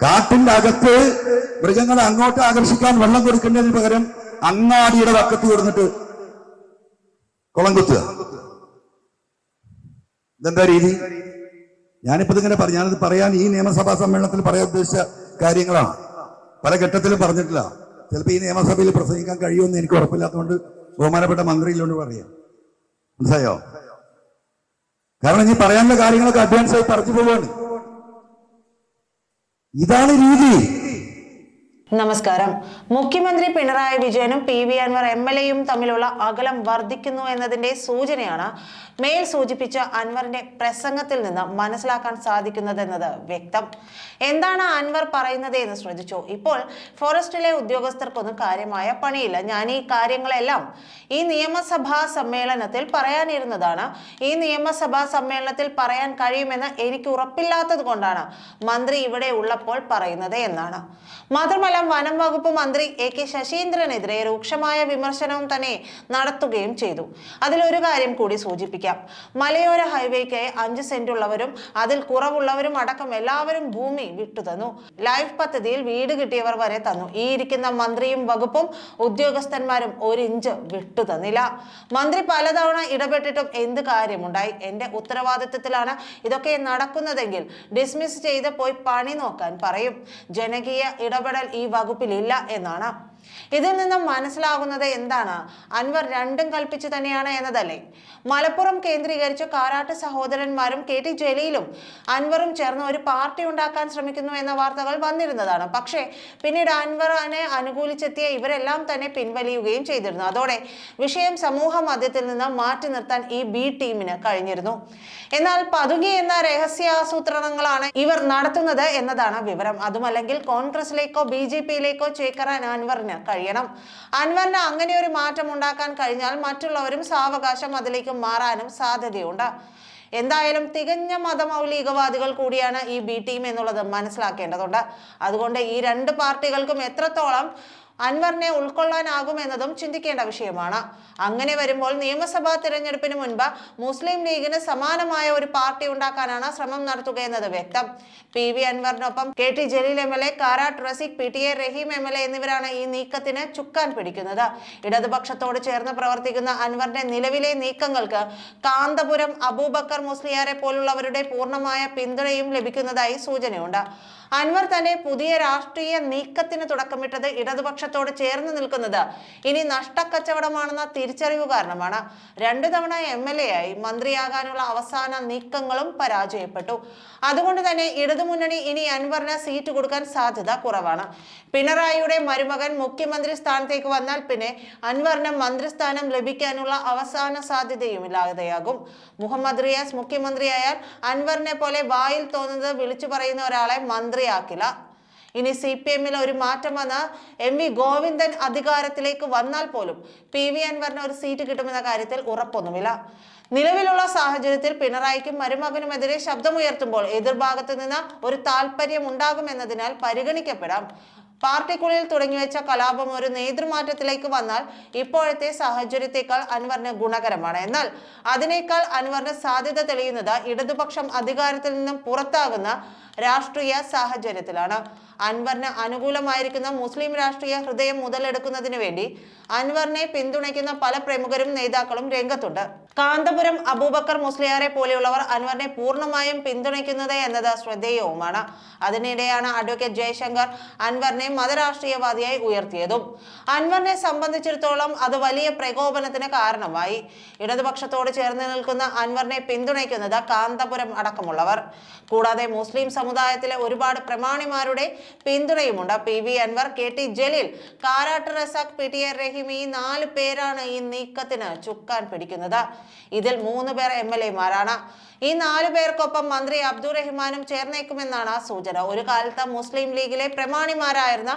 കാട്ടിന്റെ അകത്ത് മൃഗങ്ങളെ അങ്ങോട്ട് ആകർഷിക്കാൻ വെള്ളം കൊടുക്കേണ്ടതിന് പകരം അങ്ങാടിയുടെ വക്കത്ത് കൊടുത്തിട്ട് കുളം കുത്തുക. ഇതെന്താ രീതി? ഞാനിപ്പോ ഇതിങ്ങനെ പറഞ്ഞു ഞാനിത് പറയാൻ ഈ നിയമസഭാ സമ്മേളനത്തിൽ പറയാൻ ഉദ്ദേശിച്ച കാര്യങ്ങളാണ്. പല ഘട്ടത്തിലും പറഞ്ഞിട്ടില്ല. ചിലപ്പോൾ ഈ നിയമസഭയിൽ പ്രസംഗിക്കാൻ കഴിയുമെന്ന് എനിക്ക് ഉറപ്പില്ലാത്തതുകൊണ്ട് ബഹുമാനപ്പെട്ട മന്ത്രിയിലോട് പറയാം. മനസ്സിലായോ? കാരണം ഇനി പറയാനുള്ള കാര്യങ്ങളൊക്കെ അഡ്വാൻസ് ആയി പറഞ്ഞു പോവാണ് ഇതാണ് രീതി. നമസ്കാരം. മുഖ്യമന്ത്രി പിണറായി വിജയനും P V Anvar M L എയും തമ്മിലുള്ള അകലം വർദ്ധിക്കുന്നു എന്നതിന്റെ സൂചനയാണ് മേൽ സൂചിപ്പിച്ച അൻവറിന്റെ പ്രസംഗത്തിൽ നിന്ന് മനസ്സിലാക്കാൻ സാധിക്കുന്നതെന്നത് വ്യക്തം. എന്താണ് അൻവർ പറയുന്നത് എന്ന് ശ്രദ്ധിച്ചു? ഇപ്പോൾ ഫോറസ്റ്റിലെ ഉദ്യോഗസ്ഥർക്കൊന്നും കാര്യമായ പണിയില്ല. ഞാൻ ഈ കാര്യങ്ങളെല്ലാം ഈ നിയമസഭാ സമ്മേളനത്തിൽ പറയാനിരുന്നതാണ്. ഈ നിയമസഭാ സമ്മേളനത്തിൽ പറയാൻ കഴിയുമെന്ന് എനിക്ക് ഉറപ്പില്ലാത്തത് കൊണ്ടാണ് മന്ത്രി ഇവിടെ ഉള്ളപ്പോൾ പറയുന്നത് എന്നാണ്. മാത്രമല്ല വനം വകുപ്പ് മന്ത്രി എ കെ ശശീന്ദ്രനെതിരെ രൂക്ഷമായ വിമർശനവും തന്നെ നടത്തുകയും ചെയ്തു. അതിലൊരു കാര്യം കൂടി സൂചിപ്പിക്കാം. മലയോര ഹൈവേക്കായി അഞ്ച് സെന്റ് ഉള്ളവരും അതിൽ കുറവുള്ളവരും അടക്കം എല്ലാവരും ഭൂമി വിട്ടുതന്നു ലൈഫ് പദ്ധതിയിൽ വീട് കിട്ടിയവർ വരെ തന്നു. ഈ ഇരിക്കുന്ന മന്ത്രിയും വകുപ്പും ഉദ്യോഗസ്ഥന്മാരും ഒരു ഇഞ്ച് വിട്ടുതന്നില്ല മന്ത്രി പലതവണ ഇടപെട്ടിട്ടും എന്ത് കാര്യമുണ്ടായി? എന്റെ ഉത്തരവാദിത്വത്തിലാണ് ഇതൊക്കെ നടക്കുന്നതെങ്കിൽ ഡിസ്മിസ് ചെയ്ത് പോയി പണി നോക്കാൻ പറയും. ജനകീയ ഇടപെടൽ ഈ വകുപ്പിലില്ല എന്നാണ് ഇതിൽ നിന്നും മനസ്സിലാകുന്നത് എന്താണ്? അൻവർ രണ്ടും കൽപ്പിച്ചു തന്നെയാണ് എന്നതല്ലേ? മലപ്പുറം കേന്ദ്രീകരിച്ച് കാരാട്ട് സഹോദരന്മാരും കെ ടി ജലീലും അൻവറും ചേർന്ന് ഒരു പാർട്ടി ഉണ്ടാക്കാൻ ശ്രമിക്കുന്നു എന്ന വാർത്തകൾ വന്നിരുന്നതാണ്. പക്ഷേ പിന്നീട് അൻവറിനെ അനുകൂലിച്ചെത്തിയ ഇവരെല്ലാം തന്നെ പിൻവലിയുകയും ചെയ്തിരുന്നു. അതോടെ വിഷയം സമൂഹ മധ്യത്തിൽ നിന്ന് മാറ്റി നിർത്താൻ ഈ ബി ടീമിന് കഴിഞ്ഞിരുന്നു. എന്നാൽ പതുങ്ങി എന്ന രഹസ്യാസൂത്രണങ്ങളാണ് ഇവർ നടത്തുന്നത് എന്നതാണ് വിവരം. അതുമല്ലെങ്കിൽ കോൺഗ്രസിലേക്കോ ബി ജെ പിയിലേക്കോ ചേക്കറാൻ അൻവറിന് കഴിയണം. അൻവറിന് അങ്ങനെ ഒരു മാറ്റം ഉണ്ടാക്കാൻ കഴിഞ്ഞാൽ മറ്റുള്ളവരും സാവകാശം അതിലേക്ക് മാറാനും സാധ്യതയുണ്ട്. എന്തായാലും തികഞ്ഞ മതമൗലികവാദികൾ കൂടിയാണ് ഈ ബി ടീം എന്നുള്ളത് മനസ്സിലാക്കേണ്ടതുണ്ട്. അതുകൊണ്ട് ഈ രണ്ട് പാർട്ടികൾക്കും എത്രത്തോളം അൻവറിനെ ഉൾക്കൊള്ളാനാകുമെന്നതും ചിന്തിക്കേണ്ട വിഷയമാണ്. അങ്ങനെ വരുമ്പോൾ നിയമസഭാ തിരഞ്ഞെടുപ്പിന് മുൻപ് മുസ്ലിം ലീഗിന് സമാനമായ ഒരു പാർട്ടി ഉണ്ടാക്കാനാണ് ശ്രമം നടത്തുക എന്നത് വ്യക്തം. P V അൻവറിനൊപ്പം K T Jaleel M L A Karat Razeeq P T A Raheem M L A എന്നിവരാണ് ഈ നീക്കത്തിന് ചുക്കാൻ പിടിക്കുന്നത്. ഇടതുപക്ഷത്തോട് ചേർന്ന് പ്രവർത്തിക്കുന്ന അൻവറിന്റെ നിലവിലെ നീക്കങ്ങൾക്ക് കാന്തപുരം അബൂബക്കർ മുസ്ലിയാരെ പോലുള്ളവരുടെ പൂർണമായ പിന്തുണയും ലഭിക്കുന്നതായി സൂചനയുണ്ട്. അൻവർ തന്നെ പുതിയ രാഷ്ട്രീയ നീക്കത്തിന് തുടക്കമിട്ടത് ഇടതുപക്ഷത്തോട് ചേർന്ന് നിൽക്കുന്നത് ഇനി നഷ്ടക്കച്ചവടമാണെന്ന തിരിച്ചറിവ് കാരണമാണ്. രണ്ടു തവണ എം എൽ എ ആയി മന്ത്രിയാകാനുള്ള അവസാന നീക്കങ്ങളും പരാജയപ്പെട്ടു. അതുകൊണ്ട് തന്നെ ഇടതുമുന്നണി ഇനി അൻവറിന് സീറ്റ് കൊടുക്കാൻ സാധ്യത കുറവാണ്. പിണറായിയുടെ മരുമകൻ മുഖ്യമന്ത്രി സ്ഥാനത്തേക്ക് വന്നാൽ പിന്നെ അൻവറിന് മന്ത്രിസ്ഥാനം ലഭിക്കാനുള്ള അവസാന സാധ്യതയും ഇല്ലാതെയാകും. മുഹമ്മദ് റിയാസ് മുഖ്യമന്ത്രിയായാൽ അൻവറിനെ പോലെ വായിൽ തോന്നുന്നത് വിളിച്ചു പറയുന്ന ഒരാളെ മന്ത്രിയാക്കില്ല. ഇനി സി പി എമ്മിൽ ഒരു മാറ്റം വന്ന് എം വി ഗോവിന്ദൻ അധികാരത്തിലേക്ക് വന്നാൽ പോലും പി വി അൻവറിന് ഒരു സീറ്റ് കിട്ടുമെന്ന കാര്യത്തിൽ ഉറപ്പൊന്നുമില്ല. നിലവിലുള്ള സാഹചര്യത്തിൽ പിണറായിക്കും മരുമകനുമെതിരെ ശബ്ദമുയർത്തുമ്പോൾ എതിർഭാഗത്ത് നിന്ന് ഒരു താല്പര്യം ഉണ്ടാകുമെന്നതിനാൽ പരിഗണിക്കപ്പെടാം. പാർട്ടിക്കുള്ളിൽ തുടങ്ങിവെച്ച കലാപം ഒരു നേതൃമാറ്റത്തിലേക്ക് വന്നാൽ ഇപ്പോഴത്തെ സാഹചര്യത്തെക്കാൾ അൻവറിന് ഗുണകരമാണ്. എന്നാൽ അതിനേക്കാൾ അൻവറിന് സാധ്യത തെളിയുന്നത് ഇടതുപക്ഷം അധികാരത്തിൽ നിന്നും പുറത്താകുന്ന രാഷ്ട്രീയ സാഹചര്യത്തിലാണ്. അൻവറിന് അനുകൂലമായിരിക്കുന്ന മുസ്ലിം രാഷ്ട്രീയ ഹൃദയം മുതലെടുക്കുന്നതിന് വേണ്ടി അൻവറിനെ പിന്തുണയ്ക്കുന്ന പല പ്രമുഖരും നേതാക്കളും രംഗത്തുണ്ട്. കാന്തപുരം അബൂബക്കർ മുസ്ലിയാരെ പോലെയുള്ളവർ അൻവറിനെ പൂർണമായും പിന്തുണയ്ക്കുന്നത് എന്നത് ശ്രദ്ധേയവുമാണ്. അതിനിടെയാണ് അഡ്വക്കേറ്റ് ജയശങ്കർ അൻവറിനെ മതരാഷ്ട്രീയവാദിയായി ഉയർത്തിയതും. അൻവറിനെ സംബന്ധിച്ചിടത്തോളം അത് വലിയ പ്രകോപനത്തിന് കാരണമായി. ഇടതുപക്ഷത്തോട് ചേർന്ന് നിൽക്കുന്ന അൻവറിനെ പിന്തുണയ്ക്കുന്നത് കാന്തപുരം അടക്കമുള്ളവർ. കൂടാതെ മുസ്ലിം സമുദായത്തിലെ ഒരുപാട് പ്രമാണിമാരുടെ പിന്തുണയുമുണ്ട്. P V Anvar K T Jaleel Karat Razak P T A Raheem ഈ നാല് പേരാണ് ഈ നീക്കത്തിന് ചുക്കാൻ പിടിക്കുന്നത്. ഇതിൽ മൂന്ന് പേർ എം എൽ എമാരാണ്. ഈ നാലു പേർക്കൊപ്പം മന്ത്രി അബ്ദുറഹ്മാനും ചേർന്നേക്കുമെന്നാണ് സൂചന. ഒരു കാലത്ത് മുസ്ലിം ലീഗിലെ പ്രമാണിമാരായിരുന്ന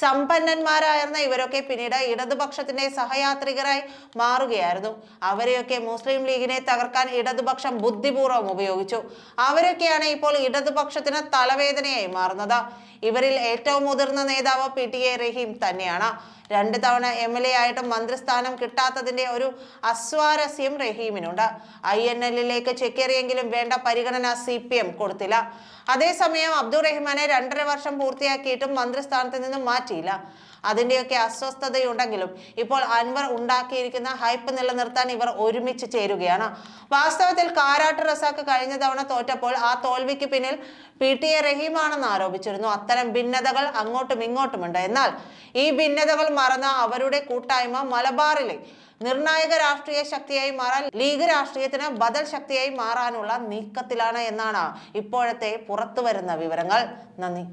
സമ്പന്നന്മാരായിരുന്ന ഇവരൊക്കെ പിന്നീട് ഇടതുപക്ഷത്തിന്റെ സഹയാത്രികരായി മാറുകയായിരുന്നു. അവരെയൊക്കെ മുസ്ലിം ലീഗിനെ തകർക്കാൻ ഇടതുപക്ഷം ബുദ്ധിപൂർവം ഉപയോഗിച്ചു. അവരൊക്കെയാണ് ഇപ്പോൾ ഇടതുപക്ഷത്തിന് തലവേദനയായി മാറുന്നത്. ഇവരിൽ ഏറ്റവും മുതിർന്ന നേതാവ് പി ടി എ റഹീം തന്നെയാണ്. രണ്ട് തവണ എം എൽ എ ആയിട്ടും മന്ത്രിസ്ഥാനം കിട്ടാത്തതിന്റെ ഒരു അസ്വാരസ്യം റഹീമിനുണ്ട്. ഐ എൻ എല്ലിലേക്ക് ചെക്കേറിയെങ്കിലും വേണ്ട പരിഗണന സി പി എം കൊടുത്തില്ല. അതേസമയം അബ്ദുൾ റഹ്മാനെ രണ്ടര വർഷം പൂർത്തിയാക്കിയിട്ടും മന്ത്രിസ്ഥാനത്ത് നിന്നും മാറ്റിയില്ല. അതിന്റെയൊക്കെ അസ്വസ്ഥതയുണ്ടെങ്കിലും ഇപ്പോൾ അൻവർ ഉണ്ടാക്കിയിരിക്കുന്ന ഹൈപ്പ് നിലനിർത്താൻ ഇവർ ഒരുമിച്ച് ചേരുകയാണ്. വാസ്തവത്തിൽ കാരാട്ട് റസാക്ക് കഴിഞ്ഞ തവണ തോറ്റപ്പോൾ ആ തോൽവിക്ക് പിന്നിൽ പി ടി എ റഹീമാണെന്ന് ആരോപിച്ചിരുന്നു. അത്തരം ഭിന്നതകൾ അങ്ങോട്ടും ഇങ്ങോട്ടുമുണ്ട്. എന്നാൽ ഈ ഭിന്നതകൾ മറന്ന അവരുടെ കൂട്ടായ്മ മലബാറിലെ നിർണായക രാഷ്ട്രീയ ശക്തിയായി മാറാൻ ലീഗ് രാഷ്ട്രീയത്തിന് ബദൽ ശക്തിയായി മാറാനുള്ള നീക്കത്തിലാണ് എന്നാണ് ഇപ്പോഴത്തെ പുറത്തു വരുന്ന വിവരങ്ങൾ. നന്ദി.